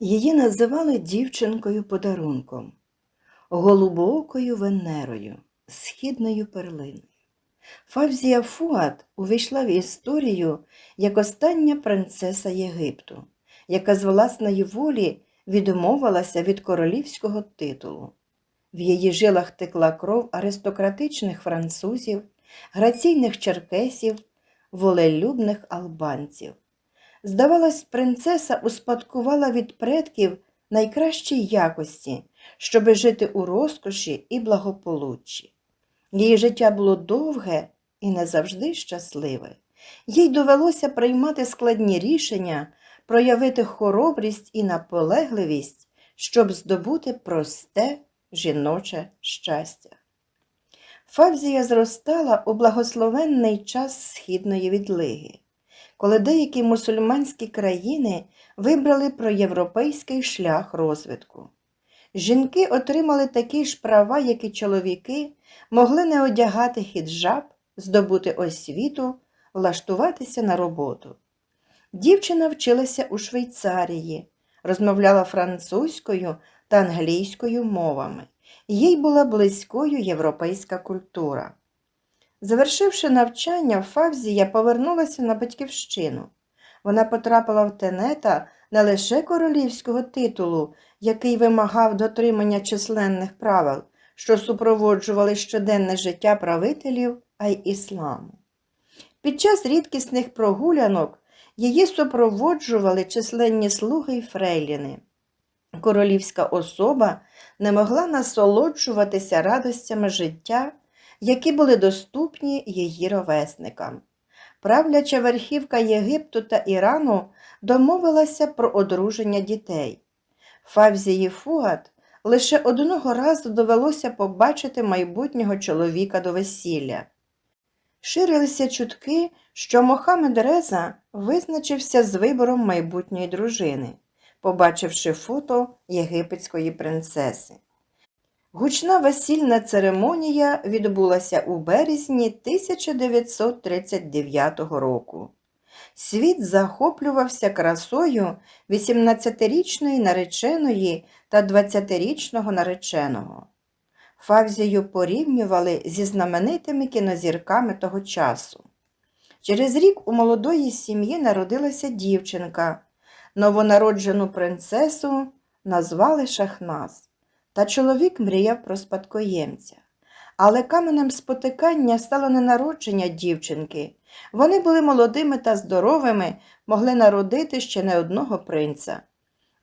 Її називали дівчинкою подарунком, голубоокою Венерою, східною перлиною. Фавзія Фуат увійшла в історію як остання принцеса Єгипту, яка з власної волі відмовилася від королівського титулу. В її жилах текла кров аристократичних французів, граційних черкесів, волелюбних албанців. Здавалось, принцеса успадкувала від предків найкращі якості, щоби жити у розкоші і благополуччі. Її життя було довге і не завжди щасливе. Їй довелося приймати складні рішення, проявити хоробрість і наполегливість, щоб здобути просте жіноче щастя. Фавзія зростала у благословенний час східної відлиги, коли деякі мусульманські країни вибрали проєвропейський шлях розвитку. Жінки отримали такі ж права, як і чоловіки, могли не одягати хіджаб, здобути освіту, влаштуватися на роботу. Дівчина вчилася у Швейцарії, розмовляла французькою та англійською мовами. Їй була близькою європейська культура. Завершивши навчання, Фавзія повернулася на батьківщину. Вона потрапила в тенета не лише королівського титулу, який вимагав дотримання численних правил, що супроводжували щоденне життя правителів, а й ісламу. Під час рідкісних прогулянок її супроводжували численні слуги й фрейліни. Королівська особа не могла насолоджуватися радостями життя, які були доступні її ровесникам. Правляча верхівка Єгипту та Ірану домовилася про одруження дітей. Фавзії Фуат лише одного разу довелося побачити майбутнього чоловіка до весілля. Ширилися чутки, що Мохамед Реза визначився з вибором майбутньої дружини, побачивши фото єгипетської принцеси. Гучна весільна церемонія відбулася у березні 1939 року. Світ захоплювався красою 18-річної нареченої та 20-річного нареченого. Фавзію порівнювали зі знаменитими кінозірками того часу. Через рік у молодої сім'ї народилася дівчинка. Новонароджену принцесу назвали Шахназ, та чоловік мріяв про спадкоємця. Але каменем спотикання стало не народження дівчинки. Вони були молодими та здоровими, могли народити ще не одного принца.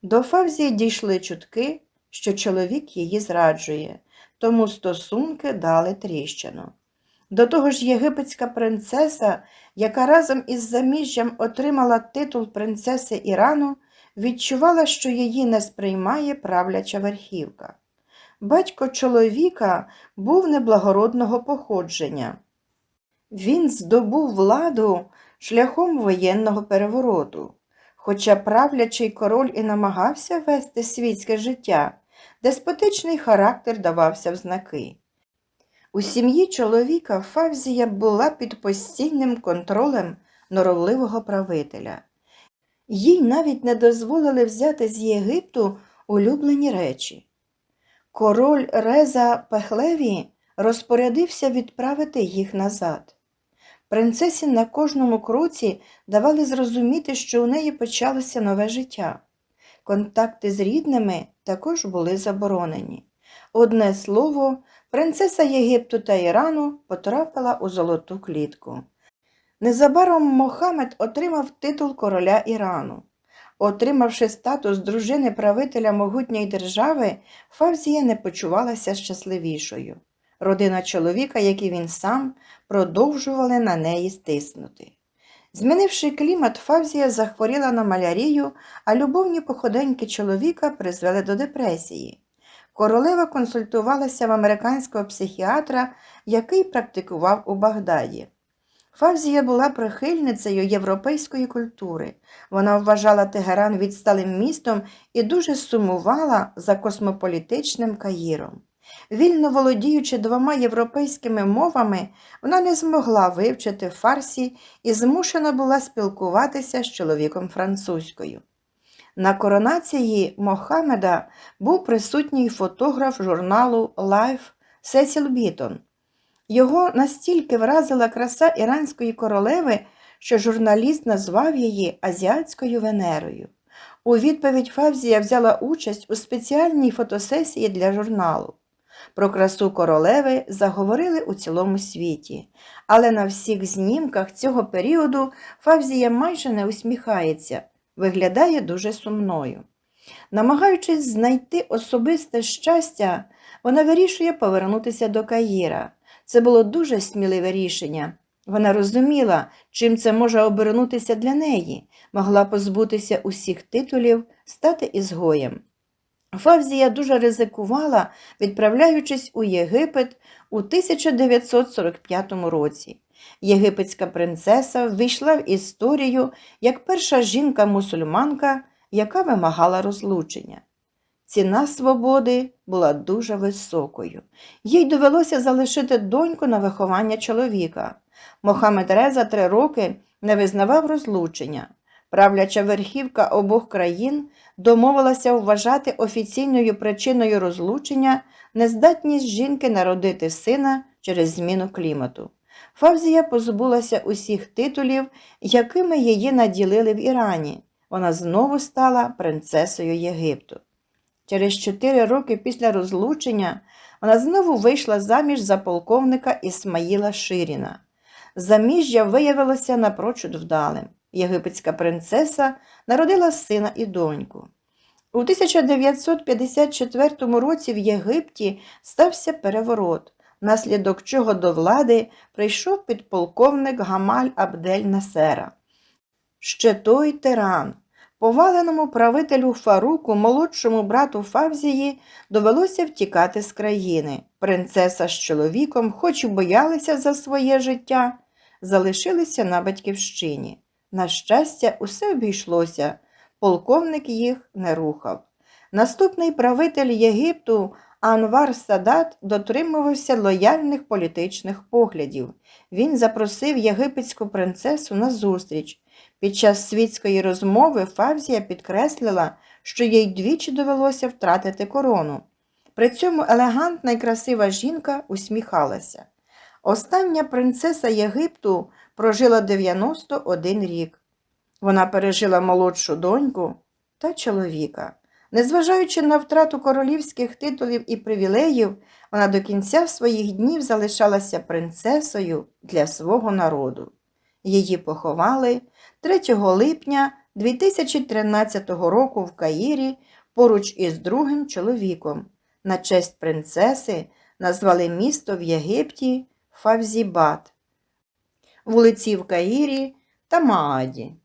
До Фавзії дійшли чутки, що чоловік її зраджує, тому стосунки дали тріщину. До того ж, єгипетська принцеса, яка разом із заміжжям отримала титул принцеси Ірану, відчувала, що її не сприймає правляча верхівка. Батько чоловіка був неблагородного походження. Він здобув владу шляхом воєнного перевороту. Хоча правлячий король і намагався вести світське життя, деспотичний характер давався в знаки. У сім'ї чоловіка Фавзія була під постійним контролем норовливого правителя. Їй навіть не дозволили взяти з Єгипту улюблені речі. Король Реза Пехлеві розпорядився відправити їх назад. Принцесі на кожному кроці давали зрозуміти, що у неї почалося нове життя. Контакти з рідними також були заборонені. Одне слово, принцеса Єгипту та Ірану потрапила у золоту клітку. Незабаром Мохамед отримав титул короля Ірану. Отримавши статус дружини правителя могутньої держави, Фавзія не почувалася щасливішою. Родина чоловіка, як і він сам, продовжували на неї стиснути. Змінивши клімат, Фавзія захворіла на малярію, а любовні походеньки чоловіка призвели до депресії. Королева консультувалася в американського психіатра, який практикував у Багдаді. Фавзія була прихильницею європейської культури. Вона вважала Тегеран відсталим містом і дуже сумувала за космополітичним Каїром. Вільно володіючи двома європейськими мовами, вона не змогла вивчити фарсі і змушена була спілкуватися з чоловіком французькою. На коронації Мохаммеда був присутній фотограф журналу Life Сесіл Бітон. Його настільки вразила краса іранської королеви, що журналіст назвав її Азіатською Венерою. У відповідь Фавзія взяла участь у спеціальній фотосесії для журналу. Про красу королеви заговорили у цілому світі, але на всіх знімках цього періоду Фавзія майже не усміхається, виглядає дуже сумною. Намагаючись знайти особисте щастя, вона вирішує повернутися до Каїра. Це було дуже сміливе рішення. Вона розуміла, чим це може обернутися для неї, могла позбутися усіх титулів, стати ізгоєм. Фавзія дуже ризикувала, відправляючись у Єгипет у 1945 році. Єгипетська принцеса ввійшла в історію як перша жінка-мусульманка, яка вимагала розлучення. Ціна свободи була дуже високою. Їй довелося залишити доньку на виховання чоловіка. Мохамед Реза три роки не визнавав розлучення. Правляча верхівка обох країн домовилася вважати офіційною причиною розлучення нездатність жінки народити сина через зміну клімату. Фавзія позбулася усіх титулів, якими її наділили в Ірані. Вона знову стала принцесою Єгипту. Через чотири роки після розлучення вона знову вийшла заміж за полковника Ісмаїла Ширіна. Заміжжя виявилося напрочуд вдалим. Єгипетська принцеса народила сина і доньку. У 1954 році в Єгипті стався переворот, внаслідок чого до влади прийшов підполковник Гамаль Абдель Насера. Ще той тиран. Поваленому правителю Фаруку, молодшому брату Фавзії, довелося втікати з країни. Принцеса з чоловіком, хоч і боялися за своє життя, залишилися на батьківщині. На щастя, усе обійшлося, полковник їх не рухав. Наступний правитель Єгипту Анвар Садат дотримувався лояльних політичних поглядів. Він запросив єгипетську принцесу на зустріч. Під час світської розмови Фавзія підкреслила, що їй двічі довелося втратити корону. При цьому елегантна і красива жінка усміхалася. Остання принцеса Єгипту прожила 91 рік. Вона пережила молодшу доньку та чоловіка. Незважаючи на втрату королівських титулів і привілеїв, вона до кінця своїх днів залишалася принцесою для свого народу. Її поховали 3 липня 2013 року в Каїрі поруч із другим чоловіком. На честь принцеси назвали місто в Єгипті Фавзібат, вулиці в Каїрі та Мааді.